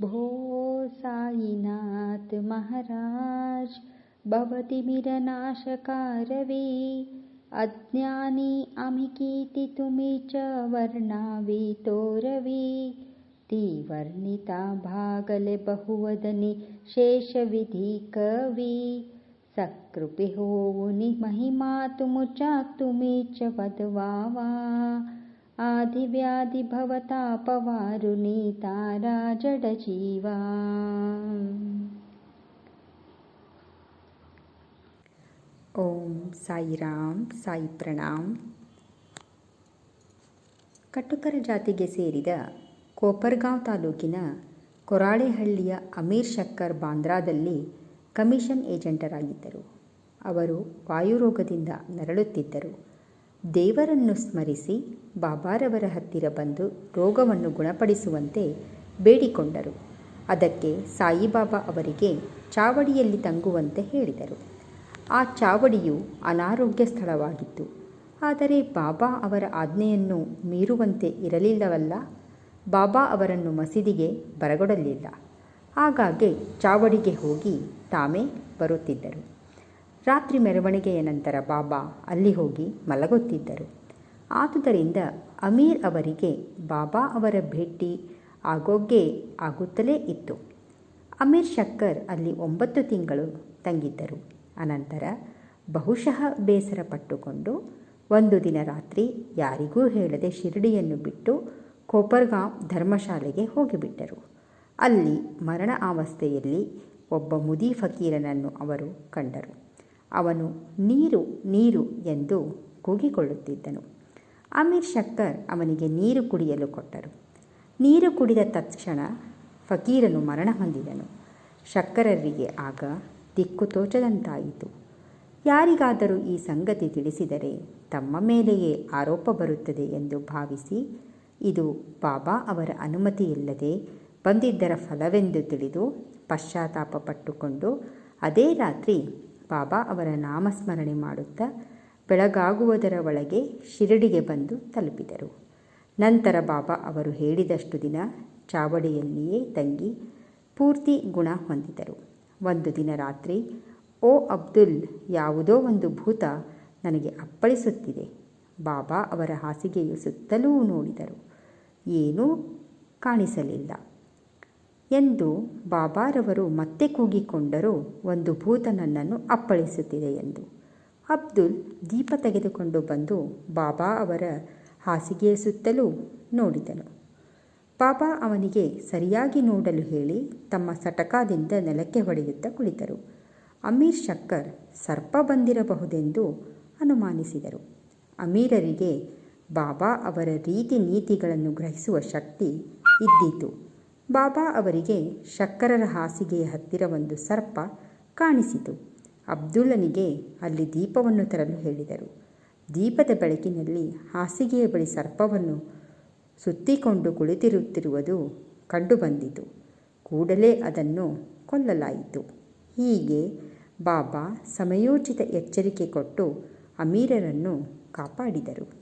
भो सायिनाथ महाराज भवति मिरनाशकारवी अज्ञानी अमिकीर्ति तुमि च वर्णावितोरवी ति वर्णिता भागलबहुवदनि शेषविधिकवी सकृपि होनि महिमा महिमातुमुचा तुमि च वदवा वा भवतापवारुनी तारा जडजीवा ಓಂ ಸಾಯಿರಾಮ್ ಸಾಯಿ ಪ್ರಣಾಮ್ ಕಟುಕರ ಜಾತಿಗೆ ಸೇರಿದ ಕೋಪರ್ಗಾಂವ್ ತಾಲೂಕಿನ ಕೊರಾಳೆಹಳ್ಳಿಯ ಅಮೀರ್ ಶಕ್ಕರ್ ಬಾಂದ್ರಾದಲ್ಲಿ ಕಮಿಷನ್ ಏಜೆಂಟರಾಗಿದ್ದರು ಅವರು ವಾಯುರೋಗದಿಂದ ನರಳುತ್ತಿದ್ದರು ದೇವರನ್ನು ಸ್ಮರಿಸಿ ಬಾಬಾರವರ ಹತ್ತಿರ ಬಂದು ರೋಗವನ್ನು ಗುಣಪಡಿಸುವಂತೆ ಬೇಡಿಕೊಂಡರು. ಅದಕ್ಕೆ ಸಾಯಿಬಾಬಾ ಅವರಿಗೆ ಚಾವಡಿಯಲ್ಲಿ ತಂಗುವಂತೆ ಹೇಳಿದರು. ಆ ಚಾವಡಿಯು ಅನಾರೋಗ್ಯ ಸ್ಥಳವಾಗಿತ್ತು. ಆದರೆ ಬಾಬಾ ಅವರ ಆಜ್ಞೆಯನ್ನು ಮೀರುವಂತೆ ಇರಲಿಲ್ಲವಲ್ಲ. ಬಾಬಾ ಅವರನ್ನು ಮಸೀದಿಗೆ ಬರಗೊಡಲಿಲ್ಲ. ಹಾಗಾಗಿ ಚಾವಡಿಗೆ ಹೋಗಿ ತಾಮೇ ಬರುತ್ತಿದ್ದರು. ರಾತ್ರಿ ಮೆರವಣಿಗೆಯ ನಂತರ ಬಾಬಾ ಅಲ್ಲಿ ಹೋಗಿ ಮಲಗುತ್ತಿದ್ದರು. ಆದುದರಿಂದ ಅಮೀರ್ ಅವರಿಗೆ ಬಾಬಾ ಅವರ ಭೇಟಿ ಆಗೋಗ್ಗೆ ಆಗುತ್ತಲೇ ಇತ್ತು. ಅಮೀರ್ ಶಕ್ಕರ್ ಅಲ್ಲಿ ಒಂಬತ್ತು ತಿಂಗಳು ತಂಗಿದ್ದರು. ಅನಂತರ ಬಹುಶಃ ಬೇಸರ ಪಟ್ಟುಕೊಂಡು ಒಂದು ದಿನ ರಾತ್ರಿ ಯಾರಿಗೂ ಹೇಳದೆ ಶಿರಡಿಯನ್ನು ಬಿಟ್ಟು ಕೋಪರ್ಗಾಂ ಧರ್ಮಶಾಲೆಗೆ ಹೋಗಿಬಿಟ್ಟರು. ಅಲ್ಲಿ ಮರಣ ಅವಸ್ಥೆಯಲ್ಲಿ ಒಬ್ಬ ಮುದಿ ಫಕೀರನನ್ನು ಅವರು ಕಂಡರು. ಅವನು ನೀರು ನೀರು ಎಂದು ಕೂಗಿಕೊಳ್ಳುತ್ತಿದ್ದನು. ಅಮೀರ್ ಶಕ್ಕರ್ ಅವನಿಗೆ ನೀರು ಕುಡಿಯಲು ಕೊಟ್ಟರು. ನೀರು ಕುಡಿದ ತಕ್ಷಣ ಫಕೀರನು ಮರಣ ಹೊಂದಿದನು. ಶಕ್ಕರರಿಗೆ ಆಗ ದಿಕ್ಕು ತೋಚದಂತಾಯಿತು. ಯಾರಿಗಾದರೂ ಈ ಸಂಗತಿ ತಿಳಿಸಿದರೆ ತಮ್ಮ ಮೇಲೆಯೇ ಆರೋಪ ಬರುತ್ತದೆ ಎಂದು ಭಾವಿಸಿ ಇದು ಬಾಬಾ ಅವರ ಅನುಮತಿಯಿಲ್ಲದೆ ಬಂದಿದ್ದರ ಫಲವೆಂದು ತಿಳಿದು ಪಶ್ಚಾತ್ತಾಪ ಪಟ್ಟುಕೊಂಡು ಅದೇ ರಾತ್ರಿ ಬಾಬಾ ಅವರ ನಾಮಸ್ಮರಣೆ ಮಾಡುತ್ತಾ ಬೆಳಗಾಗುವುದರ ಒಳಗೆ ಶಿರಡಿಗೆ ಬಂದು ತಲುಪಿದರು. ನಂತರ ಬಾಬಾ ಅವರು ಹೇಳಿದಷ್ಟು ದಿನ ಚಾವಡಿಯಲ್ಲಿಯೇ ತಂಗಿ ಪೂರ್ತಿ ಗುಣ ಹೊಂದಿದರು. ಒಂದು ದಿನ ರಾತ್ರಿ, ಓ ಅಬ್ದುಲ್, ಯಾವುದೋ ಒಂದು ಭೂತ ನನಗೆ ಅಪ್ಪಳಿಸುತ್ತಿದೆ ಬಾಬಾ ಅವರ ಹಾಸಿಗೆಯು ಸುತ್ತಲೂ ನೋಡಿದರು. ಏನೂ ಕಾಣಿಸಲಿಲ್ಲ. ಎಂದು ಬಾಬಾರವರು ಮತ್ತೆ ಕೂಗಿಕೊಂಡರೂ ಒಂದು ಭೂತ ನನ್ನನ್ನು ಅಪ್ಪಳಿಸುತ್ತಿದೆ ಎಂದು. ಅಬ್ದುಲ್ ದೀಪ ತೆಗೆದುಕೊಂಡು ಬಂದು ಬಾಬಾ ಅವರ ಹಾಸಿಗೆಯ ಸುತ್ತಲೂ ನೋಡಿದನು. ಬಾಬಾ ಅವನಿಗೆ ಸರಿಯಾಗಿ ನೋಡಲು ಹೇಳಿ ತಮ್ಮ ಸಟಕಾದಿಂದ ನೆಲಕ್ಕೆ ಹೊಡೆಯುತ್ತಾ ಕುಳಿತರು. ಅಮೀರ್ ಶಕ್ಕರ್ ಸರ್ಪ ಬಂದಿರಬಹುದೆಂದು ಅನುಮಾನಿಸಿದರು. ಅಮೀರರಿಗೆ ಬಾಬಾ ಅವರ ರೀತಿ ನೀತಿಗಳನ್ನು ಗ್ರಹಿಸುವ ಶಕ್ತಿ ಇದ್ದಿತು. ಬಾಬಾ ಅವರಿಗೆ ಶಕ್ಕರರ ಹಾಸಿಗೆಯ ಹತ್ತಿರ ಒಂದು ಸರ್ಪ ಕಾಣಿಸಿತು. ಅಬ್ದುಲ್ಲನಿಗೆ ಅಲ್ಲಿ ದೀಪವನ್ನು ತರಲು ಹೇಳಿದರು. ದೀಪದ ಬೆಳಕಿನಲ್ಲಿ ಹಾಸಿಗೆಯ ಬಳಿ ಸರ್ಪವನ್ನು ಸುತ್ತಿಕೊಂಡು ಕುಳಿತಿರುತ್ತಿರುವುದು ಕಂಡುಬಂದಿತು. ಕೂಡಲೇ ಅದನ್ನು ಕೊಲ್ಲಲಾಯಿತು. ಹೀಗೆ ಬಾಬಾ ಸಮಯೋಚಿತ ಎಚ್ಚರಿಕೆ ಕೊಟ್ಟು ಅಮೀರರನ್ನು ಕಾಪಾಡಿದರು.